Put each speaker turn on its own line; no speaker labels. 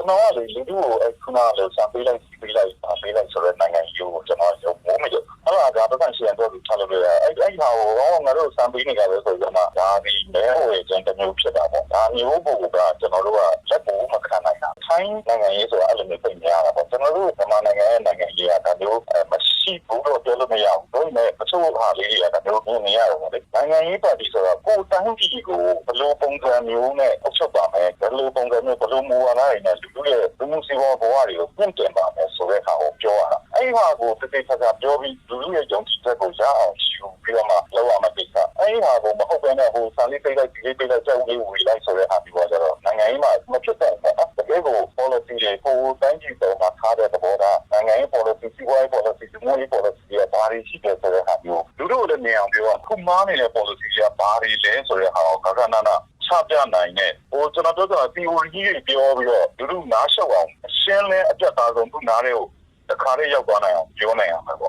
ကျွန်တော်ကလေလူတို့ကိုအခုနကလို့စာပေးလိုက်ပေးလိုက်စာပေးလိုက်ဆိုတော့နိုင်ငံကြီးကိုကျွန်တော်ရုပ်မိုးမရုပ်အဲ့ဒါကပတ်စံရှိရင်တော့ထားလို့ရအဲ့အဲ့ဟာကိုငါတို့စာပေးနေကြပဲဆိုတော့မှဒါဒီမဲဟိုရဲ့ကျန်တစ်မျိုးဖြစ်တာပေါ့ဒါမျိုးပုံကကျွန်တော်တို့ကလက်ပေါ်မခံနိုင် တာထိုင်းနိုင်ငံရေးဆိုတာအဲ့လိုမျိုးပြင်ရတာပေါ့ကျွန်တော်တို့မြန်မာနိုင်ငံရဲ့နိုင်ငံရေးကဒါမျိုးမရှိဘူးတော့ပြောလို့မရဘူးဒါပေမဲ့အချို့ဟာလေးတွေကဒါမျိုးမြင်နေရတော့လေနိုင်ငံရေးပါတီဆိုတာကိုယ်တိုင်းပြည်ကိုဘယ်လိုပုံစံမျိုးနဲ့အုပ်ချုပ်ပါမယ်ဘယ်လိုပုံစံမျိုးဘယ်လိုမူဝါဒတွေနဲ့လူလူရဲ့လူမှုစီးပွားဘဝတွေကိုပြင်တင်ပါမယ်ဆိုတဲ့ဟာကိုပြောရတာအဲ့ဟာကိုတစ်သိချာချာပြောပြီးလူလူရဲ့ယုံကြည်ချက်ကိုရအောင်ယူပြီးတော့မှလောက်ရမှာကိစ္စအဲ့ဟာကိုမဟုတ်ဘဲနဲ့ဟိုစာလေးပိတ်လိုက်ဒီလေးပိတ်လိုက်ကြောက်လေးဝေလိုက်ဆိုတဲ့ဟာမျိုးကတော့နိုင်ငံရေးမှာမဖြစ်တဲ့ပေါ့နော်တကယ်ကို policy တွေကိုတိုင်းပြည်ပေါ်မှာထားတဲ့သဘောထားနိုင်ငံရေး policy စီးပွားရေး policy ဒီမိုရေး policy တွေဘာတွေရှိတယ်ဆိုတဲ့ဟာမျိုးလူတို့လည်းမြင်အောင်ပြောခုမားနေတဲ့ policy တွေကဘာတွေလဲဆိုတဲ့ဟာကိုကကနာနာချပြနိုင်တဲ့ဟိုကျွန်တော်ပြောတာ theory ကြီးတွေပြောပြီးတော့လူတို့နားလျှောက်အောင်အရှင်းလဲအပြတ်သားဆုံးသူနားတွေကိုတခါလေးရောက်သွားနိုင်အောင်ပြောနိုင်အောင်ပဲပေါ့